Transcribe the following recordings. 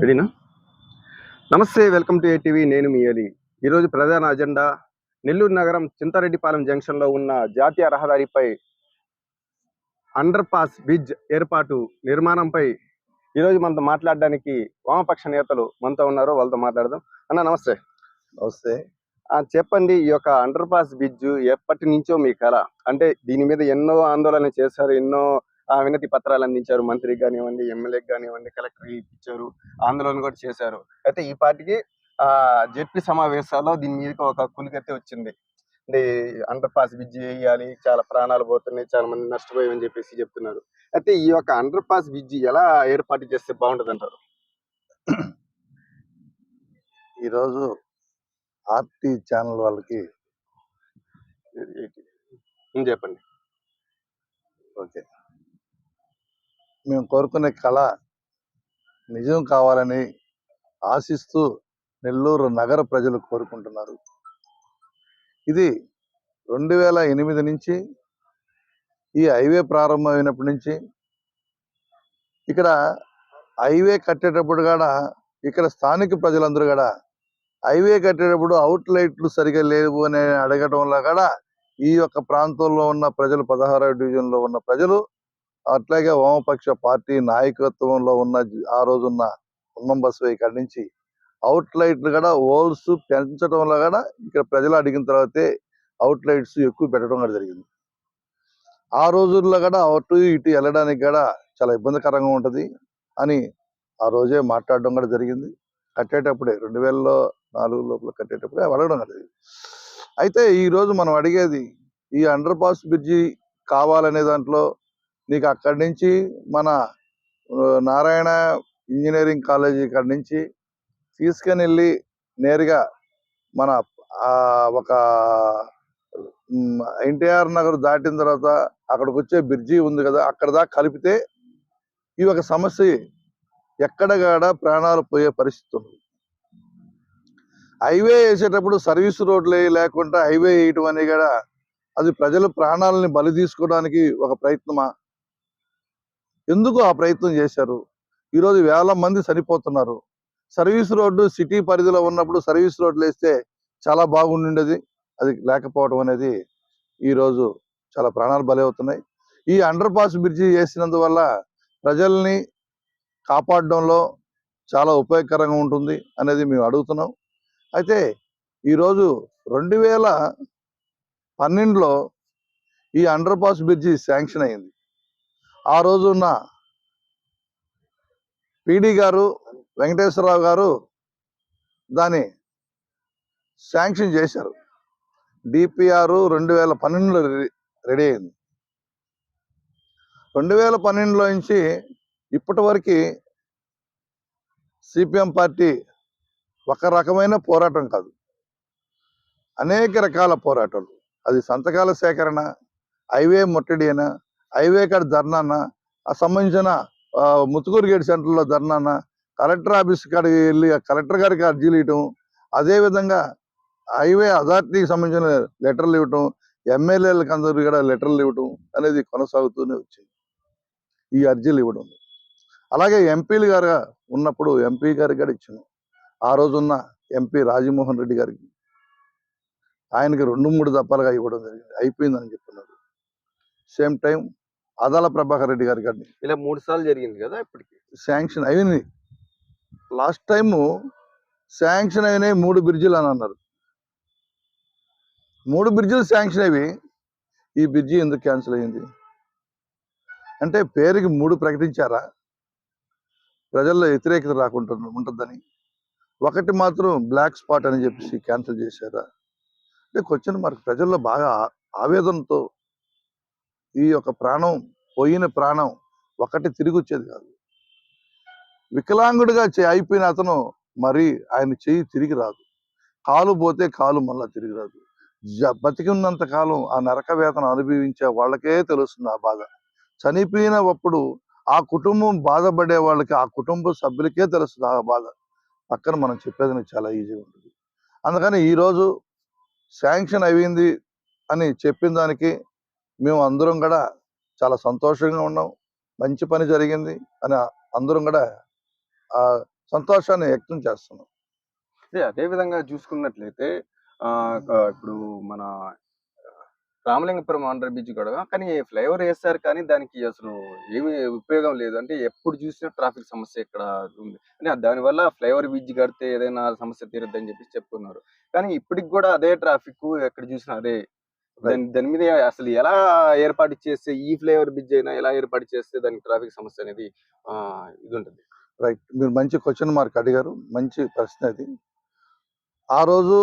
రెడీనా? నమస్తే welcome to ATV నేను మీ అలీ. ఈరోజు ప్రధాన అజెండా నెల్లూరు నగరం చింతారెడ్డిపాలెం జంక్షన్లో ఉన్న జాతీయ రహదారిపై అండర్ పాస్ బ్రిడ్జ్ ఏర్పాటు నిర్మాణంపై ఈరోజు మనతో మాట్లాడడానికి వామపక్ష నేతలు మనతో ఉన్నారు వాళ్ళతో మాట్లాడదాం. అన్న నమస్తే. ఆ, చెప్పండి ఈ యొక్క అండర్ పాస్ బ్రిడ్జ్ ఎప్పటి నుంచో మీ కళ అంటే దీని మీద ఎన్నో ఆందోళన చేశారు ఎన్నో వినతి పత్రాలు అందించారు మంత్రికి కానివ్వండి ఎమ్మెల్యేకి కానివ్వండి కలెక్టర్ ఇచ్చారు ఆందోళన కూడా చేశారు. అయితే ఈ పార్టీకి ఆ జెడ్పీ సమావేశాల్లో దీని మీదకి ఒక కులికైతే వచ్చింది. అంటే అండర్ పాస్ బ్రిడ్జ్ వేయాలి చాలా ప్రాణాలు పోతున్నాయి చాలా మంది నష్టపోయామని చెప్పేసి చెప్తున్నారు. అయితే ఈ యొక్క అండర్ పాస్ బ్రిడ్జ్ ఎలా ఏర్పాటు చేస్తే బాగుంటది అంటారు ఈరోజు ఆర్టీ ఛానల్ వాళ్ళకి చెప్పండి. ఓకే. మేము కోరుకునే కళ నిజం కావాలని ఆశిస్తూ నెల్లూరు నగర ప్రజలు కోరుకుంటున్నారు. ఇది రెండు వేల ఎనిమిది నుంచి ఈ హైవే ప్రారంభమైనప్పటి నుంచి ఇక్కడ హైవే కట్టేటప్పుడు కూడా ఇక్కడ స్థానిక ప్రజలందరూ కూడా హైవే కట్టేటప్పుడు అవుట్ లైట్లు సరిగా లేవు అని అడగటంలో వల్ల కూడా ఈ యొక్క ప్రాంతంలో ఉన్న ప్రజలు పదహారవ డివిజన్లో ఉన్న ప్రజలు అట్లాగే వామపక్ష పార్టీ నాయకత్వంలో ఉన్న ఆ రోజున్న ఉన్నం బస్సు ఇక్కడి నుంచి అవుట్లైట్లు కూడా హోల్స్ పెంచడం వల్ల కూడా ఇక్కడ ప్రజలు అడిగిన తర్వాతే అవుట్ లైట్స్ ఎక్కువ పెట్టడం కూడా జరిగింది. ఆ రోజుల్లో కూడా అటు ఇటు వెళ్ళడానికి కూడా చాలా ఇబ్బందికరంగా ఉంటుంది అని ఆ రోజే మాట్లాడడం కూడా జరిగింది. కట్టేటప్పుడే రెండు వేలలో నాలుగు లోపల కట్టేటప్పుడే అడగడం కూడా జరిగింది. అయితే ఈరోజు మనం అడిగేది ఈ అండర్ పాస్ బ్రిడ్జి కావాలనే దాంట్లో నీకు అక్కడి నుంచి మన నారాయణ ఇంజనీరింగ్ కాలేజీ ఇక్కడి నుంచి తీసుకొని వెళ్ళి నేరుగా మన ఒక ఎన్టీఆర్ నగర్ దాటిన తర్వాత అక్కడికి వచ్చే బ్రిడ్జి ఉంది కదా అక్కడ దాకా కలిపితే ఈ ఒక సమస్య ఎక్కడగాడ ప్రాణాలు పోయే పరిస్థితి ఉంది. హైవే వేసేటప్పుడు సర్వీస్ రోడ్లు లేకుండా హైవే వేయటం అనేది కూడా అది ప్రజల ప్రాణాలని బలి తీసుకోవడానికి ఒక ప్రయత్నమా? ఎందుకు ఆ ప్రయత్నం చేశారు? ఈరోజు వేల మంది చనిపోతున్నారు. సర్వీస్ రోడ్డు సిటీ పరిధిలో ఉన్నప్పుడు సర్వీస్ రోడ్లు వేస్తే చాలా బాగుండేది అది లేకపోవడం అనేది ఈరోజు చాలా ప్రాణాలు బలవుతున్నాయి. అవుతున్నాయి ఈ అండర్ పాస్ బ్రిడ్జి చేసినందువల్ల ప్రజల్ని కాపాడడంలో చాలా ఉపయోగకరంగా ఉంటుంది అనేది మేము అడుగుతున్నాం. అయితే ఈరోజు రెండు వేల పన్నెండులో ఈ అండర్ పాస్ బ్రిడ్జి శాంక్షన్ అయింది. ఆ రోజు ఉన్న పిడి గారు వెంకటేశ్వరరావు గారు దాన్ని శాంక్షన్ చేశారు. డిపిఆర్ రెండు వేల పన్నెండులో రెడీ అయింది. రెండు వేల పన్నెండులో నుంచి ఇప్పటి వరకు సిపిఎం పార్టీ ఒక రకమైన పోరాటం కాదు. అనేక రకాల పోరాటాలు. అది సంతకాల సేకరణ హైవే ముట్టడి అయినా హైవే కాడ ధర్నానా ఆ సంబంధించిన ముత్తుకూరు గేట్ సెంటర్లో ధర్నాన్న కలెక్టర్ ఆఫీస్ కాడికి వెళ్ళి ఆ కలెక్టర్ గారికి అర్జీలు ఇవ్వటం అదేవిధంగా హైవే అథారిటీకి సంబంధించిన లెటర్లు ఇవ్వటం ఎమ్మెల్యేలకు అందరూ కూడా లెటర్లు ఇవ్వటం అనేది కొనసాగుతూనే వచ్చింది. ఈ అర్జీలు ఇవ్వడం అలాగే ఎంపీలు గారు ఉన్నప్పుడు ఎంపీ గారికి కూడా ఇచ్చాను. ఆ రోజున్న ఎంపీ రాజమోహన్ రెడ్డి గారికి. ఆయనకి రెండు మూడు దప్పాలుగా ఇవ్వడం జరిగింది. అయిపోయిందని చెప్తున్నారు సేమ్ టైం అదాల ప్రభాకర్ రెడ్డి గారి గారిని. ఇలా మూడు సార్లు జరిగింది కదా ఇప్పటికి. శాంక్షన్ అయింది లాస్ట్ టైము శాంక్షన్ అయినాయి మూడు బ్రిడ్జిలు అని అన్నారు. మూడు బ్రిడ్జిలు శాంక్షన్ అయ్యి ఈ బ్రిడ్జి ఎందుకు క్యాన్సిల్ అయింది అంటే పేరుకి మూడు ప్రకటించారా? ప్రజల్లో వ్యతిరేకత రాకుండా ఉంటుందని. ఒకటి మాత్రం బ్లాక్ స్పాట్ అని చెప్పేసి క్యాన్సిల్ చేశారా? అంటే క్వశ్చన్ మార్క్ ప్రజల్లో బాగా ఆవేదనతో ఈ యొక్క ప్రాణం పోయిన ప్రాణం ఒకటి తిరిగి వచ్చేది కాదు. వికలాంగుడిగా చే- అయిపోయిన అతను మరి ఆయన చెయ్యి తిరిగి రాదు. కాలు పోతే కాలు మళ్ళా తిరిగి రాదు. జ- బతికున్నంత కాలం ఆ నరక వేతన అనుభవించే వాళ్ళకే తెలుస్తుంది ఆ బాధ. చనిపోయినప్పుడు ఆ కుటుంబం బాధపడే వాళ్ళకి ఆ కుటుంబ సభ్యులకే తెలుస్తుంది ఆ బాధ. పక్కన మనం చెప్పేది చాలా ఈజీగా ఉంటుంది. అందుకని ఈరోజు శాంక్షన్ అయింది అని చెప్పిన దానికి మేము అందరం కూడా చాలా సంతోషంగా ఉన్నాం. మంచి పని జరిగింది అని అందరం కూడా ఆ సంతోషాన్ని వ్యక్తం చేస్తున్నాం. అదే విధంగా చూసుకున్నట్లయితే ఆ ఇప్పుడు మన రామలింగపురం ఆంధ్ర బీచ్ కూడా కానీ ఫ్లైఓవర్ వేస్తారు కానీ దానికి అసలు ఏమి ఉపయోగం లేదు. అంటే ఎప్పుడు చూసినా ట్రాఫిక్ సమస్య ఇక్కడ ఉంది. అంటే దానివల్ల ఫ్లైఓవర్ బ్రిడ్జ్ కడితే ఏదైనా సమస్య తీరుద్దని చెప్పి చెప్తున్నారు. కానీ ఇప్పటికి కూడా అదే ట్రాఫిక్ ఎక్కడ చూసినా అదే దాని మీద అసలు ఎలా ఏర్పాటు చేస్తే ఈ ఫ్లైఓవర్ బ్రిడ్జ్ అయినా ఎలా ఏర్పాటు చేస్తే దానికి ట్రాఫిక్ సమస్య అనేది ఇది ఉంటుంది రైట్. మీరు మంచి క్వశ్చన్ మార్క్ అడిగారు. మంచి ప్రశ్న ఇది. ఆ రోజు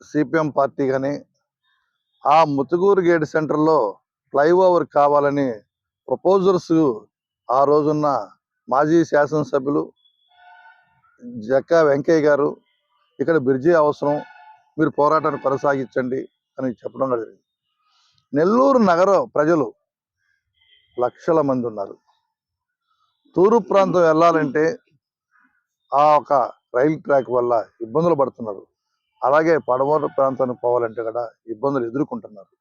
సిపిఎం పార్టీ కానీ ఆ ముతుగూరు గేట్ సెంటర్లో ఫ్లైఓవర్ కావాలని ప్రపోజల్స్ ఆ రోజున్న మాజీ శాసనసభ్యులు జక్కా వెంకయ్య గారు ఇక్కడ బ్రిడ్జి అవసరం మీరు పోరాటాన్ని కొనసాగించండి అని చెప్పడం జరిగింది. నెల్లూరు నగర ప్రజలు లక్షల మంది ఉన్నారు. తూర్పు ప్రాంతం వెళ్ళాలంటే ఆ ఒక రైలు ట్రాక్ వల్ల ఇబ్బందులు పడుతున్నారు. అలాగే పడమర ప్రాంతానికి పోవాలంటే కూడా ఇబ్బందులు ఎదుర్కొంటున్నారు.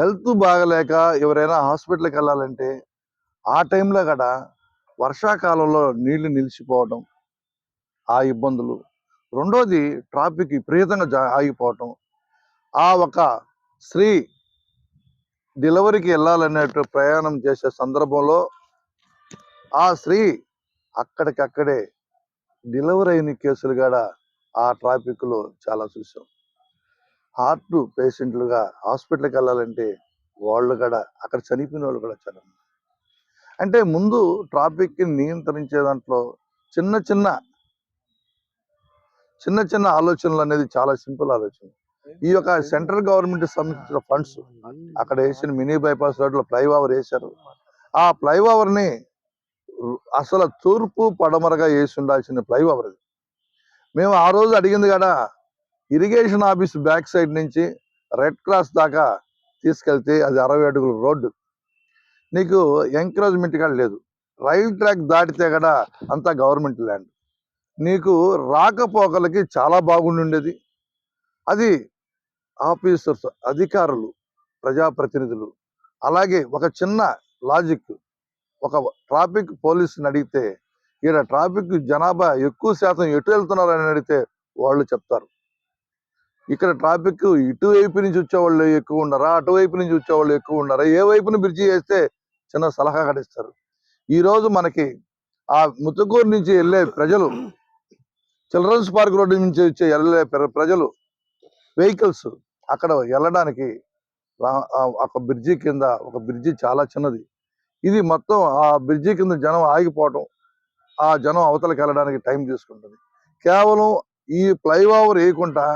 హెల్త్ బాగలేక ఎవరైనా హాస్పిటల్కి వెళ్ళాలంటే ఆ టైంలో కూడా వర్షాకాలంలో నీళ్ళు నిలిచిపోవడం ఆ ఇబ్బందులు. రెండోది ట్రాఫిక్ విపరీతంగా జా- ఆగిపోవటం. ఆ ఒక స్త్రీ డెలివరీకి వెళ్ళాలనేట్టు ప్రయాణం చేసే సందర్భంలో ఆ స్త్రీ అక్కడికక్కడే డెలివరీ అయిన కేసులు కూడా ఆ ట్రాఫిక్లో చాలా చూసాం. హార్ట్ పేషెంట్లుగా హాస్పిటల్కి వెళ్ళాలంటే వాళ్ళు కూడా అక్కడ చనిపోయిన వాళ్ళు కూడా చాలా అంటే ముందు ట్రాఫిక్ని నియంత్రించే దాంట్లో చిన్న చిన్న చిన్న చిన్న ఆలోచనలు అనేది చాలా సింపుల్ ఆలోచన ఈ యొక్క సెంట్రల్ గవర్నమెంట్ సంబంధించిన ఫండ్స్ అక్కడ వేసిన మినీ బైపాస్ రోడ్లో ఫ్లైఓవర్ వేశారు. ఆ ఫ్లైఓవర్ని అసలు తూర్పు పడమరగా వేసి ఉండాల్సిన ఫ్లైఓవర్ అది. మేము ఆ రోజు అడిగింది కదా ఇరిగేషన్ ఆఫీస్ బ్యాక్ సైడ్ నుంచి రెడ్ క్రాస్ దాకా తీసుకెళ్తే అది అరవై అడుగుల రోడ్డు. నీకు ఎంకరేజ్మెంట్ కూడా లేదు. రైల్ ట్రాక్ దాటితే కూడా అంతా గవర్నమెంట్ ల్యాండ్. నీకు రాకపోకలకి చాలా బాగుండి ఉండేది. అది ఆఫీసర్స్ అధికారులు ప్రజాప్రతినిధులు. అలాగే ఒక చిన్న లాజిక్. ఒక ట్రాఫిక్ పోలీసుని అడిగితే ఈడ ట్రాఫిక్ జనాభా ఎక్కువ శాతం ఎటు వెళ్తున్నారని అడిగితే వాళ్ళు చెప్తారు. ఇక్కడ ట్రాఫిక్ ఇటువైపు నుంచి వచ్చేవాళ్ళు ఎక్కువ ఉన్నారా అటువైపు నుంచి వచ్చేవాళ్ళు ఎక్కువ ఉన్నారా ఏ వైపున బ్రిడ్జి వేస్తే చిన్న సలహా కడిస్తారు ఈ రోజు మనకి ఆ ముతుకూరు నుంచి వెళ్ళే ప్రజలు చిల్డ్రన్స్ పార్క్ రోడ్డు నుంచి వచ్చే వెళ్ళే ప్రజలు వెహికల్స్ అక్కడ వెళ్ళడానికి ఒక బ్రిడ్జి కింద ఒక బ్రిడ్జి చాలా చిన్నది. ఇది మొత్తం ఆ బ్రిడ్జి కింద జనం ఆగిపోవటం ఆ జనం అవతలకి వెళ్ళడానికి టైం తీసుకుంటుంది. కేవలం ఈ ఫ్లైఓవర్ వేయకుండా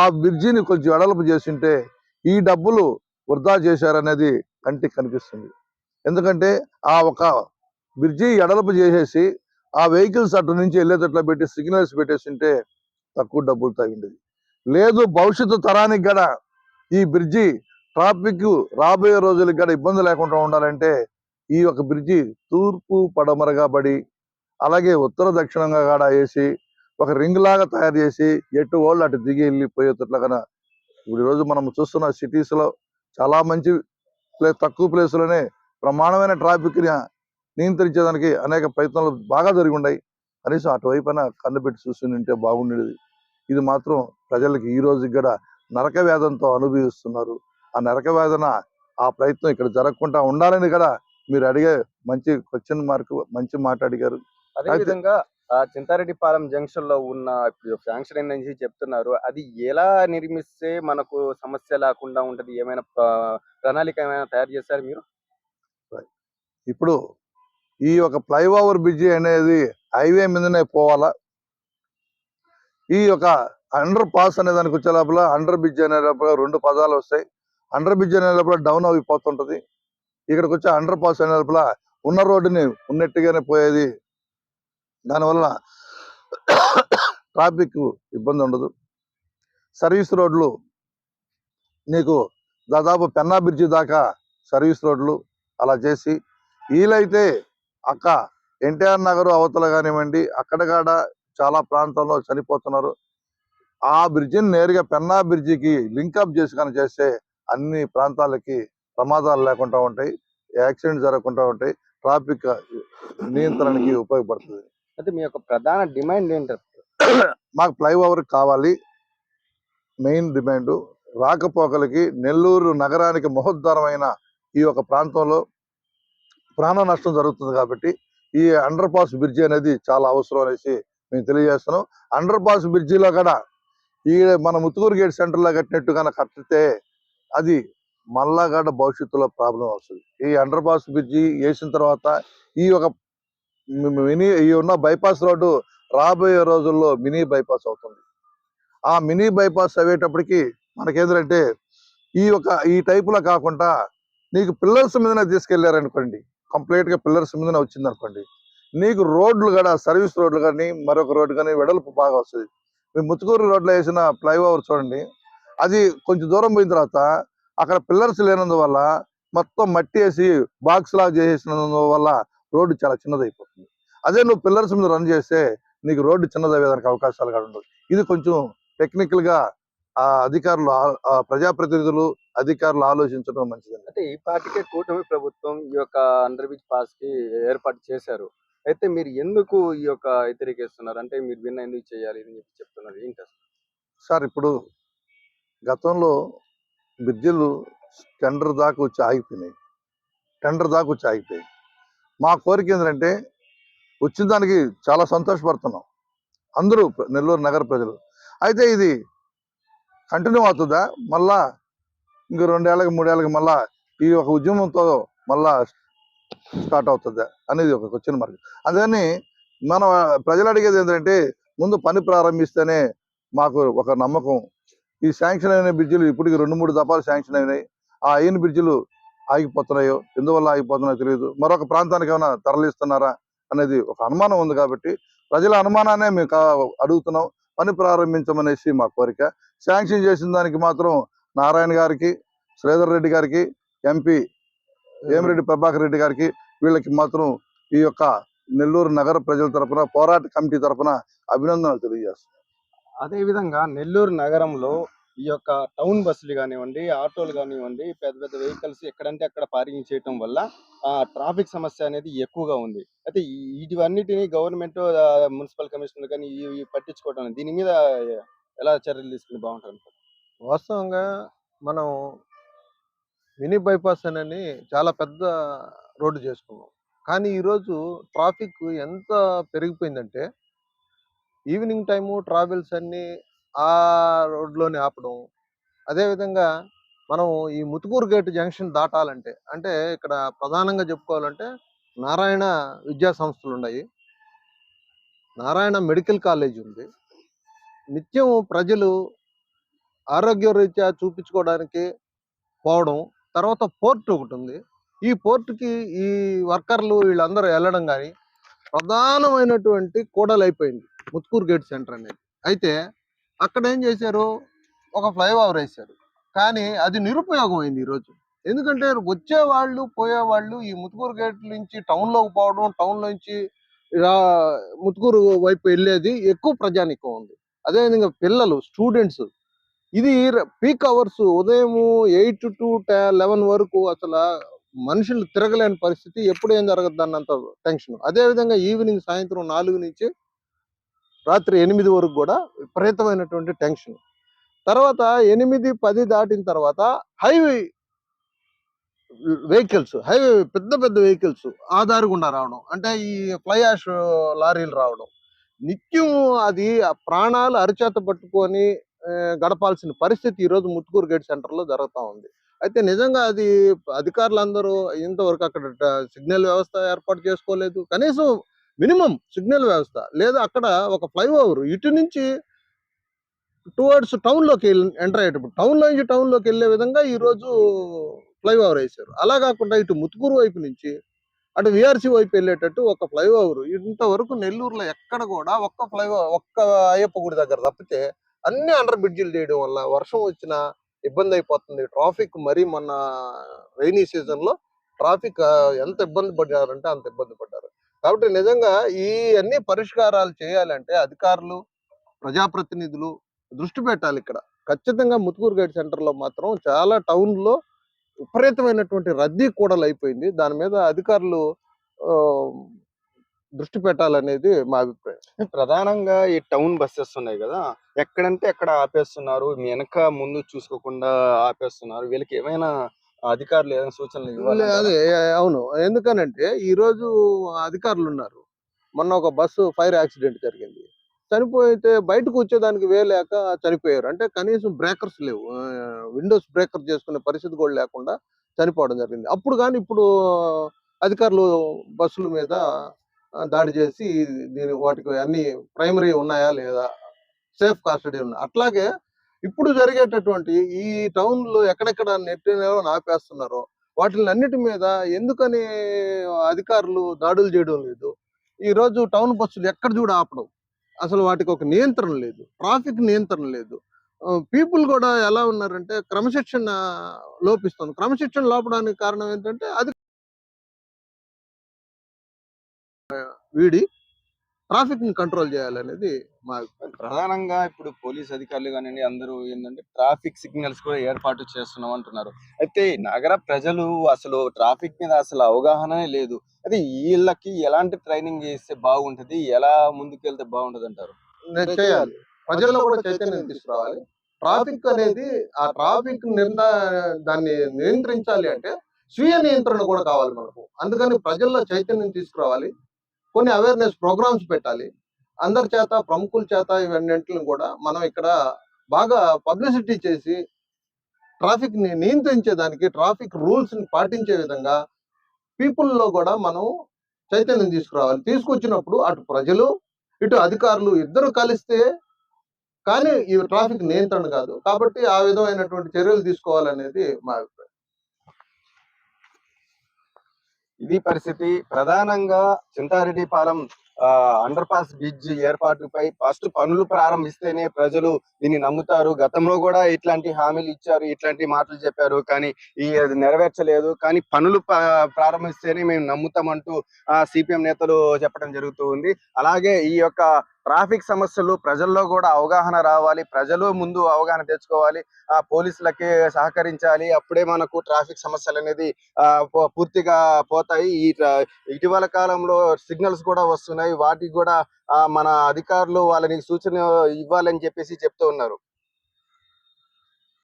ఆ బ్రిడ్జిని కొంచెం వెడల్పు చేసింటే ఈ డబ్బులు వృధా చేశారనేది కంటికి కనిపిస్తుంది. ఎందుకంటే ఆ ఒక బ్రిడ్జి ఎడల్పు చేసేసి ఆ వెహికల్స్ అటు నుంచి వెళ్ళేటట్లు పెట్టి సిగ్నల్స్ పెట్టేసింటే తక్కువ డబ్బులు తగిండేది లేదు భవిష్యత్తు తరానికి కూడా ఈ బ్రిడ్జి ట్రాఫిక్ రాబోయే రోజులకు కూడా ఇబ్బంది లేకుండా ఉండాలంటే ఈ ఒక బ్రిడ్జి తూర్పు పడమరగా పడి అలాగే ఉత్తర దక్షిణంగా కూడా వేసి ఒక రింగ్ లాగా తయారు చేసి ఎటు వాళ్ళు అటు దిగి వెళ్ళిపోయేటట్లుగా ఇప్పుడు ఈరోజు మనం చూస్తున్న సిటీస్లో లో చాలా మంచి ప్లే తక్కువ place లోనే ట్రాఫిక్ని ట్రాఫిక్ నియంత్రించేదానికి అనేక ప్రయత్నాలు బాగా జరిగి ఉన్నాయి. కనీసం అటువైపున కన్ను పెట్టి చూసి ఉంటే బాగుండేది. ఇది మాత్రం ప్రజలకు ఈ రోజుకి కూడా నరక వేదంతో అనుభవిస్తున్నారు. ఆ నరక వేదన ఆ ప్రయత్నం ఇక్కడ జరగకుండా ఉండాలని కూడా మీరు అడిగే మంచి క్వశ్చన్ మార్క్ మంచి మాట అడిగారు. అదే అయితే- విధంగా ఆ చింతారెడ్డిపాలెం జంక్షన్లో ఉన్న ఇప్పుడు శాంక్షన్ అయిందని చెప్తున్నారు. అది ఎలా నిర్మిస్తే మనకు సమస్య లేకుండా ఉంటది? ఏమైనా ప్ర- ప్రణాళిక ఏమైనా తయారు చేశారు మీరు? ఇప్పుడు ఈ ఒక ఫ్లైఓవర్ బ్రిడ్జి అనేది హైవే మీదనే పోవాలా? ఈ యొక్క అండర్ పాస్ అనే దానికి వచ్చే లోపల అండర్ బ్రిడ్జ్ అనే లోపల రెండు పదాలు వస్తాయి. అండర్ బ్రిడ్జ్ అనే లోపల డౌన్ అయిపోతుంటది ఇక్కడికి వచ్చే అండర్ పాస్ అనే లోపల ఉన్న రోడ్డుని ఉన్నట్టుగానే పోయేది. దానివల్ల ట్రాఫిక్ ఇబ్బంది ఉండదు. సర్వీస్ రోడ్లు నీకు దాదాపు పెన్నా బ్రిడ్జి దాకా సర్వీస్ రోడ్లు అలా చేసి వీలైతే అక్క ఎన్టీఆర్ నగర్ అవతల కానివ్వండి అక్కడ కాడ చాలా ప్రాంతంలో చనిపోతున్నారు. ఆ బ్రిడ్జిని నేరుగా పెన్నా బ్రిడ్జికి లింకప్ చేసి కానీ చేస్తే అన్ని ప్రాంతాలకి ప్రమాదాలు లేకుండా ఉంటాయి యాక్సిడెంట్ జరగకుండా ఉంటాయి ట్రాఫిక్ నియంత్రణకి ఉపయోగపడుతుంది. అయితే మీ యొక్క ప్రధాన డిమాండ్ ఏంటి? మాకు ఫ్లైఓవర్ కావాలి మెయిన్ డిమాండ్. రాకపోకలకి నెల్లూరు నగరానికి మహోద్ధరమైన ఈ యొక్క ప్రాంతంలో ప్రాణ నష్టం జరుగుతుంది కాబట్టి ఈ అండర్ పాస్ బ్రిడ్జి అనేది చాలా అవసరం అనేసి మేము తెలియజేస్తున్నాం. అండర్ పాస్ బ్రిడ్జిలో కూడా ఈ మన ముత్తుకూరు గేట్ సెంటర్లో కట్టినట్టు కనుక కట్టితే అది మళ్ళా భవిష్యత్తులో ప్రాబ్లం వస్తుంది. ఈ అండర్ పాస్ బ్రిడ్జి వేసిన తర్వాత ఈ ఒక మినీ ఈ ఉన్న బైపాస్ రోడ్డు రాబోయే రోజుల్లో మినీ బైపాస్ అవుతుంది. ఆ మినీ బైపాస్ అయ్యేటప్పటికి మనకేంటంటే ఈ యొక్క ఈ టైపులో కాకుండా నీకు పిల్లర్స్ మీదనే తీసుకెళ్ళారనుకోండి కంప్లీట్గా పిల్లర్స్ మీదనే వచ్చింది అనుకోండి నీకు రోడ్లు కూడా సర్వీస్ రోడ్లు కానీ మరొక రోడ్డు కానీ వెడల్పు బాగా వస్తుంది. మీ ముత్తుకూరు రోడ్లో వేసిన ఫ్లైఓవర్ చూడండి. అది కొంచెం దూరం పోయిన తర్వాత అక్కడ పిల్లర్స్ లేనందువల్ల మొత్తం మట్టి వేసి బాక్స్ లాగా చేసేసినందువల్ల రోడ్డు చాలా చిన్నదైపోతుంది. అదే నువ్వు పిల్లర్స్ మీద రన్ చేస్తే నీకు రోడ్డు చిన్నదయ్యేదానికి అవకాశాలు కూడా ఉండవు. ఇది కొంచెం టెక్నికల్గా ఆ అధికారులు ప్రజాప్రతినిధులు అధికారులు ఆలోచించడం మంచిది. అంటే ఈ పార్టీకే కూటమి ప్రభుత్వం ఈ యొక్క అండర్ బ్రిడ్జ్ పాస్కి ఏర్పాటు చేశారు. అయితే మీరు ఎందుకు ఈ యొక్క వ్యతిరేకిస్తున్నారు? అంటే మీరు విన్న ఎందుకు చేయాలి? అని చెప్పి చెప్తున్నారు ఏంటి అసలు? సార్ ఇప్పుడు గతంలో బ్రిడ్జిలు టెండర్ దాకా వచ్చి ఆగిపోయినాయి. టెండర్ దాకా వచ్చి ఆగిపోయాయి. మా కోరిక ఏంటంటే వచ్చిన దానికి చాలా సంతోషపడుతున్నాం. అందరూ ప్ర- నెల్లూరు నగర ప్రజలు. అయితే ఇది కంటిన్యూ అవుతుందా? మళ్ళా ఇంక రెండేళ్ళకి మూడేళ్ళకి మళ్ళా ఈ ఒక ఉద్యమంతో మళ్ళా స్టార్ట్ అవుతుందా అనేది ఒక క్వశ్చన్ మార్క్ అందుకని మన ప్రజలు అడిగేది ఏంటంటే ముందు పని ప్రారంభిస్తేనే మాకు ఒక నమ్మకం. ఈ శాంక్షన్ అయిన బ్రిడ్జిలు ఇప్పటికి రెండు మూడు దఫాలు శాంక్షన్ అయినాయి. ఆ అయిన బ్రిడ్జిలు ఆగిపోతున్నాయో ఎందువల్ల ఆగిపోతున్నాయో తెలియదు. మరొక ప్రాంతానికి ఏమైనా తరలిస్తున్నారా అనేది ఒక అనుమానం ఉంది కాబట్టి ప్రజల అనుమానాన్ని మేము అడుగుతున్నాం. పని ప్రారంభించమనేసి మా కోరిక. శాంక్షన్ చేసిన దానికి మాత్రం నారాయణ గారికి శ్రీధర్ రెడ్డి గారికి ఎంపీ వేమిరెడ్డి ప్రభాకర్ రెడ్డి గారికి వీళ్ళకి మాత్రం ఈ యొక్క నెల్లూరు నగర ప్రజల తరపున పోరాట కమిటీ తరపున అభినందనలు తెలియజేస్తున్నాం. అదే విధంగా నెల్లూరు నగరంలో ఈ యొక్క టౌన్ బస్సులు కానివ్వండి ఆటోలు కానివ్వండి పెద్ద పెద్ద వెహికల్స్ ఎక్కడంటే అక్కడ పార్కింగ్ చేయటం వల్ల ఆ ట్రాఫిక్ సమస్య అనేది ఎక్కువగా ఉంది. అయితే వీటివన్నిటిని గవర్నమెంట్ మున్సిపల్ కమిషనర్ కానీ ఈ- ఈ పట్టించుకోవటం. దీని మీద ఎలా చర్యలు తీసుకుని బాగుంటుంది వాస్తవంగా మనం మినీ బైపాస్ అని చాలా పెద్ద రోడ్డు చేసుకున్నాం. కానీ ఈరోజు ట్రాఫిక్ ఎంత పెరిగిపోయిందంటే ఈవినింగ్ టైము ట్రావెల్స్ అన్నీ ఆ రోడ్లోనే ఆపడం. అదేవిధంగా మనం ఈ ముతుకూరు గేట్ జంక్షన్ దాటాలంటే అంటే ఇక్కడ ప్రధానంగా చెప్పుకోవాలంటే నారాయణ విద్యా సంస్థలు ఉన్నాయి. నారాయణ మెడికల్ కాలేజ్ ఉంది. నిత్యం ప్రజలు ఆరోగ్య రీత్యా చూపించుకోవడానికి పోవడం తర్వాత పోర్ట్ ఒకటి ఉంది. ఈ పోర్ట్కి ఈ వర్కర్లు వీళ్ళందరూ వెళ్ళడం కానీ ప్రధానమైనటువంటి కూడలు అయిపోయింది. ముత్కూరు గేట్ సెంటర్ అనేది. అయితే అక్కడ ఏం చేశారు? ఒక ఫ్లైఓవర్ వేశారు. కానీ అది నిరుపయోగం అయింది ఈరోజు ఎందుకంటే వచ్చే వాళ్ళు పోయేవాళ్ళు ఈ ముత్కూరు గేట్ నుంచి టౌన్లోకి పోవడం టౌన్ నుంచి ముత్కూరు వైపు వెళ్ళేది ఎక్కువ ప్రజానికం ఉంది. అదేవిధంగా పిల్లలు స్టూడెంట్స్ ఇది పీక్ అవర్స్ ఉదయం ఎయిట్ టు లెవెన్ వరకు అసలు మనుషులు తిరగలేని పరిస్థితి ఎప్పుడు ఏం జరగదు అన్నంత టెన్షన్ అదే విధంగా ఈవినింగ్ సాయంత్రం నాలుగు నుంచి రాత్రి ఎనిమిది వరకు కూడా విపరీతమైనటువంటి టెన్షన్ తర్వాత ఎనిమిది పది దాటిన తర్వాత హైవే వెహికల్స్ హైవే పెద్ద పెద్ద వెహికల్స్ ఆ గుండా రావడం. అంటే ఈ ఫ్లై యాష్ లారీలు రావడం. నిత్యం అది ఆ ప్రాణాలు అరిచేత పట్టుకొని గడపాల్సిన పరిస్థితి ఈ రోజు ముత్తుకూరు గేట్ సెంటర్లో ఉంది. అయితే నిజంగా అది అధికారులందరూ ఇంతవరకు అక్కడ సిగ్నల్ వ్యవస్థ ఏర్పాటు చేసుకోలేదు. కనీసం మినిమం సిగ్నల్ వ్యవస్థ లేదా అక్కడ ఒక ఫ్లైఓవర్ ఇటు నుంచి టువర్డ్స్ టౌన్లోకి ఎంటర్ అయ్యేటప్పుడు టౌన్లో నుంచి టౌన్లోకి వెళ్ళే విధంగా ఈ రోజు ఫ్లైఓవర్ వేశారు. అలా కాకుండా ఇటు ముత్తుకూరు వైపు నుంచి అటు విఆర్సీ వైపు వెళ్ళేటట్టు ఒక ఫ్లైఓవర్. ఇంతవరకు నెల్లూరులో ఎక్కడ కూడా ఒక్క ఫ్లైఓవర్ ఒక్క అయ్యప్ప గుడి దగ్గర తప్పితే అన్ని అండర్ బ్రిడ్జిలు చేయడం వల్ల వర్షం వచ్చినా ఇబ్బంది అయిపోతుంది. ట్రాఫిక్ మరీ మొన్న రైనీ సీజన్లో ట్రాఫిక్ ఎంత ఇబ్బంది పడ్డారంటే అంత ఇబ్బంది పడ్డారు. కాబట్టి నిజంగా ఈ అన్ని పరిష్కారాలు చేయాలంటే అధికారులు ప్రజాప్రతినిధులు దృష్టి పెట్టాలి ఇక్కడ. ఖచ్చితంగా ముత్తుకూరు గైడ్ సెంటర్లో మాత్రం చాలా టౌన్లో విపరీతమైనటువంటి రద్దీ కూడా అయిపోయింది దాని మీద అధికారులు దృష్టి పెట్టాలనేది మా అభిప్రాయం. ప్రధానంగా ఈ టౌన్ బస్సెస్ ఉన్నాయి కదా ఎక్కడంటే ఎక్కడ ఆపేస్తున్నారు. వెనక ముందు చూసుకోకుండా ఆపేస్తున్నారు. వీళ్ళకి ఏమైనా అధికారులు ఏదైనా సూచనలు ఇవ్వాలి అదే అవును. ఎందుకనంటే ఈ రోజు అధికారులు ఉన్నారు మొన్న ఒక బస్సు ఫైర్ యాక్సిడెంట్ జరిగింది. చనిపోతే బయటకు వచ్చేదానికి వేలేక చనిపోయారు. అంటే కనీసం బ్రేకర్స్ లేవు. విండోస్ బ్రేకర్ చేసుకునే పరిస్థితి కూడా లేకుండా చనిపోవడం జరిగింది. అప్పుడు కానీ ఇప్పుడు అధికారులు బస్సుల మీద దాడి చేసి దీని వాటికి అన్ని ప్రైమరీ ఉన్నాయా లేదా? సేఫ్ కస్టడీ ఉన్నాయి అట్లాగే ఇప్పుడు జరిగేటటువంటి ఈ టౌన్లో ఎక్కడెక్కడ నెట్టినో ఆపేస్తున్నారో వాటిని అన్నిటి మీద ఎందుకని అధికారులు దాడులు చేయడం లేదు? ఈ రోజు టౌన్ బస్సులు ఎక్కడ చూడ ఆపడం? అసలు వాటికి ఒక నియంత్రణ లేదు ట్రాఫిక్ నియంత్రణ లేదు. పీపుల్ కూడా ఎలా ఉన్నారంటే క్రమశిక్షణ లోపిస్తుంది. క్రమశిక్షణ లోపడానికి కారణం ఏంటంటే అది వీడి ట్రాఫిక్ని కంట్రోల్ చేయాలనేది మా ప్రధానంగా ఇప్పుడు పోలీస్ అధికారులు కానివ్వండి అందరూ ఏంటంటే ట్రాఫిక్ సిగ్నల్స్ కూడా ఏర్పాటు చేస్తున్నాం అంటున్నారు. అయితే నగర ప్రజలు అసలు ట్రాఫిక్ మీద అసలు అవగాహనే లేదు. అయితే వీళ్ళకి ఎలాంటి ట్రైనింగ్ చేస్తే బాగుంటది? ఎలా ముందుకెళ్తే బాగుంటది అంటారు చేయాలి ప్రజల్లో కూడా చైతన్యం తీసుకురావాలి. ట్రాఫిక్ అనేది ఆ ట్రాఫిక్ దాన్ని నియంత్రించాలి అంటే స్వీయ నియంత్రణ కూడా కావాలి మనకు. అందుకని ప్రజల్లో చైతన్యం తీసుకురావాలి. కొన్ని అవేర్నెస్ ప్రోగ్రామ్స్ పెట్టాలి. అందరి చేత ప్రముఖుల చేత ఇవన్నింటిని కూడా మనం ఇక్కడ బాగా పబ్లిసిటీ చేసి ట్రాఫిక్ని నియంత్రించేదానికి ట్రాఫిక్ రూల్స్ని పాటించే విధంగా పీపుల్లో లో కూడా మనం చైతన్యం తీసుకురావాలి. తీసుకొచ్చినప్పుడు అటు ప్రజలు ఇటు అధికారులు ఇద్దరు కలిస్తే కానీ ఈ ట్రాఫిక్ నియంత్రణ కాదు. కాబట్టి ఆ విధమైనటువంటి చర్యలు తీసుకోవాలనేది మా అభిప్రాయం ఇది పరిస్థితి. ప్రధానంగా చింతారెడ్డిపాలెం అండర్ పాస్ బ్రిడ్జ్ ఏర్పాటుపై ఫస్ట్ పనులు ప్రారంభిస్తేనే ప్రజలు దీన్ని నమ్ముతారు. గతంలో కూడా ఇట్లాంటి హామీలు ఇచ్చారు ఇట్లాంటి మాటలు చెప్పారు కానీ ఈ అది నెరవేర్చలేదు. కానీ పనులు ప్రారంభిస్తేనే మేము నమ్ముతామంటూ సిపిఎం నేతలు చెప్పడం జరుగుతూ ఉంది. అలాగే ఈ యొక్క ట్రాఫిక్ సమస్యలు ప్రజల్లో కూడా అవగాహన రావాలి ప్రజలు ముందు అవగాహన తెచ్చుకోవాలి ఆ పోలీసులకి సహకరించాలి. అప్పుడే మనకు ట్రాఫిక్ సమస్యలు అనేది ఆ, పూర్తిగా పోతాయి. ఈ ఇటీవల కాలంలో సిగ్నల్స్ కూడా వస్తున్నాయి. వాటికి కూడా మన అధికారులు వాళ్ళని సూచన ఇవ్వాలని చెప్పేసి చెప్తూ ఉన్నారు.